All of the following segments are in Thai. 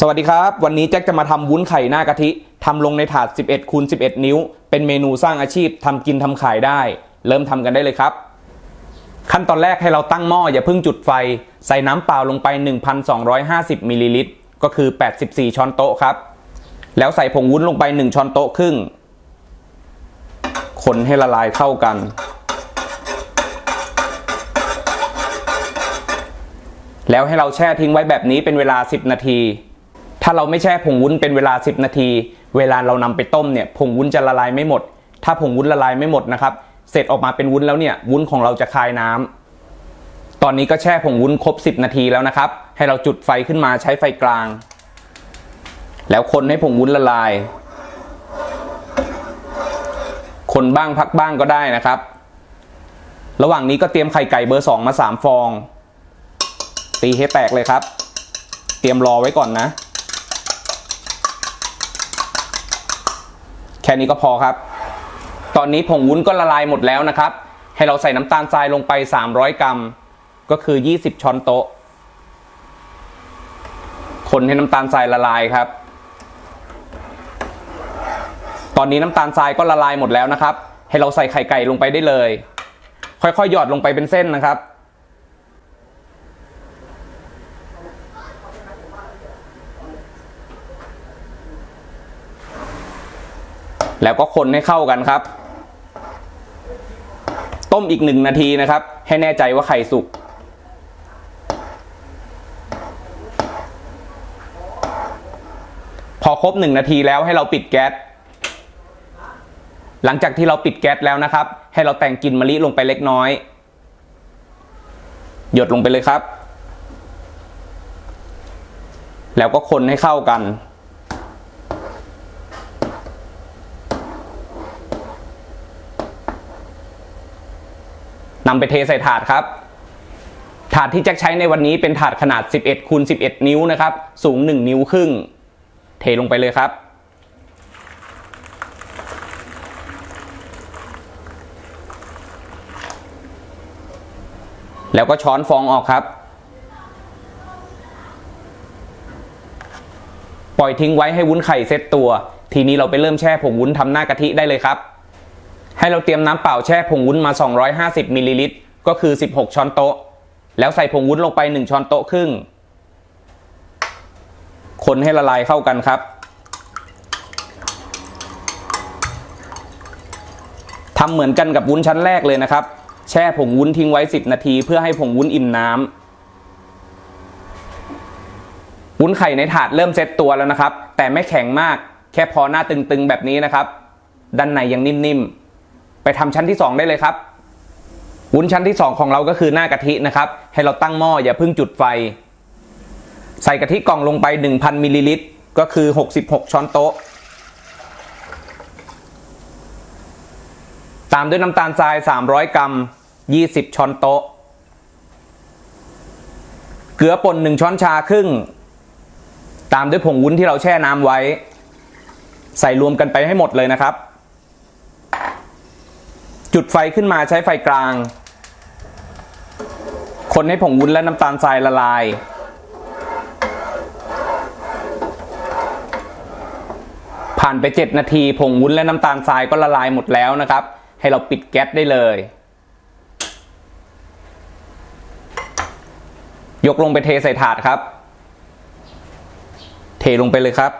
สวัสดีครับ วันนี้แจ็คจะมาทำวุ้นไข่หน้ากะทิทำลงในถาด 11คูณ11 นิ้ว เป็นเมนูสร้างอาชีพทำกินทำขายได้ เริ่มทำกันได้เลยครับ ขั้นตอนแรกให้เราตั้งหม้ออย่าเพิ่งจุดไฟ ใส่น้ำเปล่าลงไป 1,250มิลลิลิตรก็คือ 84 ช้อนโต๊ะครับ แล้วใส่ผงวุ้นลงไป 1 ช้อนโต๊ะครึ่ง คนให้ละลายเข้ากัน แล้วให้เราแช่ทิ้งไว้แบบนี้เป็นเวลา 10 นาที ถ้าเราไม่แช่ผงวุ้นเป็นเวลา 10 นาที เวลาเรานำไปต้มเนี่ยผงวุ้นจะละลายไม่หมด ถ้าผงวุ้นละลายไม่หมดนะครับ เสร็จออกมาเป็นวุ้นแล้วเนี่ยวุ้นของเราจะคายน้ำตอนนี้ก็แช่ผงวุ้นครบ 10 นาทีแล้วนะครับ ให้เราจุดไฟขึ้นมาใช้ไฟกลาง แล้วคนให้ผงวุ้นละลาย คนบ้างพักบ้างก็ได้นะครับ ระหว่างนี้ก็เตรียมไข่ไก่เบอร์ 2 มา 3 ฟอง ตีให้แตกเลยครับ เตรียมรอไว้ก่อนนะ ค่นี้ก็พอครับ ตอนนี้ผงวุ้นก็ละลายหมดแล้วนะครับ ให้เราใส่น้ำตาลทรายลงไป 300 กรัม ก็คือ 20 ช้อนโต๊ะ คนให้น้ำตาลทรายละลายครับ ตอนนี้น้ำตาลทรายก็ละลายหมดแล้วนะครับ ให้เราใส่ไข่ไก่ลงไปได้เลย ค่อยๆหยอดลงไปเป็นเส้นนะครับ แล้วก็คนให้เข้ากันครับ ต้มอีกหนึ่งนาทีนะครับ ให้แน่ใจว่าไข่สุกพอครบหนึ่งนาทีแล้วให้เราปิดแก๊สหลังจากที่เราปิดแก๊สแล้วนะครับ ให้เราแต่งกลิ่นมะลิลงไปเล็กน้อย หยดลงไปเลยครับ แล้วก็คนให้เข้ากัน นำไปเทใส่ถาดครับ ถาดที่แจ็คใช้ในวันนี้เป็นถาดขนาด 11คูณ11 นิ้วนะครับ สูง 1 นิ้วครึ่ง เทลงไปเลยครับแล้วก็ช้อนฟองออกครับ ปล่อยทิ้งไว้ให้วุ้นไข่เซตตัว ทีนี้เราไปเริ่มแช่ผงวุ้นทำหน้ากะทิได้เลยครับ ให้เราเตรียมน้ำเปล่าแช่ผงวุ้นมา 250มิลลิลิตรก็คือ 16 ช้อนโต๊ะ แล้วใส่ผงวุ้นลงไป 1 ช้อนโต๊ะครึ่ง คนให้ละลายเข้ากันครับ ทำเหมือนกันกับวุ้นชั้นแรกเลยนะครับ แช่ผงวุ้นทิ้งไว้ 10 นาที เพื่อให้ผงวุ้นอิ่มน้ำวุ้นไข่ในถาดเริ่มเซ็ตตัวแล้วนะครับ แต่ไม่แข็งมาก แค่พอหน้าตึงๆแบบนี้นะครับ ด้านในยังนิ่มๆ ไปทำชั้นที่ 2 ได้เลยครับวุ้นชั้นที่ 2 ของเราก็คือหน้ากะทินะครับ ให้เราตั้งหม้ออย่าเพิ่งจุดไฟ ใส่กะทิกล่องลงไป 1,000มิลลิลิตรก็คือ 66 ช้อนโต๊ะ ตามด้วยน้ำตาลทราย 300 กรัม 20 ช้อนโต๊ะ เกลือป่น 1 ช้อนชาครึ่ง ตามด้วยผงวุ้นที่เราแช่น้ำไว้ ใส่รวมกันไปให้หมดเลยนะครับ จุดไฟขึ้นมาใช้ไฟกลาง คนให้ผงวุ้นและน้ำตาลทรายละลาย ผ่านไป 7 นาที ผงวุ้นและน้ำตาลทรายก็ละลายหมดแล้วนะครับ ให้เราปิดแก๊สได้เลย ยกลงไปเทใส่ถาดครับ เทลงไปเลยครับ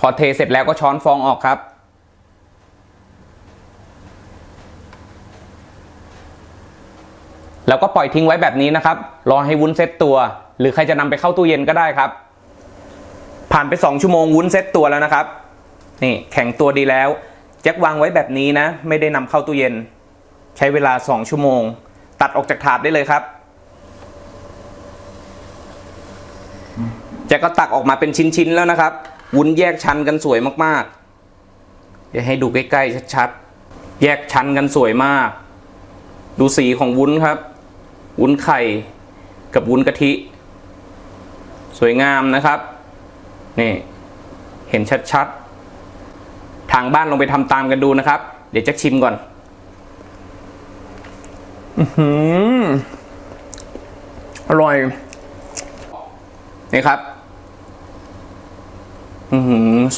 พอเทเสร็จแล้วก็ช้อนฟองออกครับ แล้วก็ปล่อยทิ้งไว้แบบนี้นะครับ รอให้วุ้นเซ็ตตัว หรือใครจะนำไปเข้าตู้เย็นก็ได้ครับ ผ่านไป 2 ชั่วโมงวุ้นเซ็ตตัวแล้วนะครับ นี่แข็งตัวดีแล้วแจ็ควางไว้แบบนี้นะ ไม่ได้นำเข้าตู้เย็น ใช้เวลา 2 ชั่วโมง ตัดออกจากถาดได้เลยครับแจ็คก็ตักออกมาเป็นชิ้นๆแล้วนะครับ วุ้นแยกชั้นกันสวยมากๆ เดี๋ยวให้ดูใกล้ๆชัดๆ แยกชั้นกันสวยมาก ดูสีของวุ้นครับ วุ้นไข่กับวุ้นกะทิ สวยงามนะครับ นี่เห็นชัดๆ ทางบ้านลองไปทำตามกันดูนะครับ เดี๋ยวแจ็คชิมก่อน อืมอร่อยนี่ครับอือหือ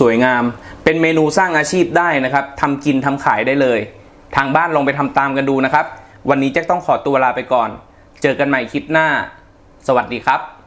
สวยงาม เป็นเมนูสร้างอาชีพได้นะครับทำกินทำขายได้เลย ทางบ้านลองไปทำตามกันดูนะครับ วันนี้แจ็คต้องขอตัวลาไปก่อน เจอกันใหม่คลิปหน้า สวัสดีครับ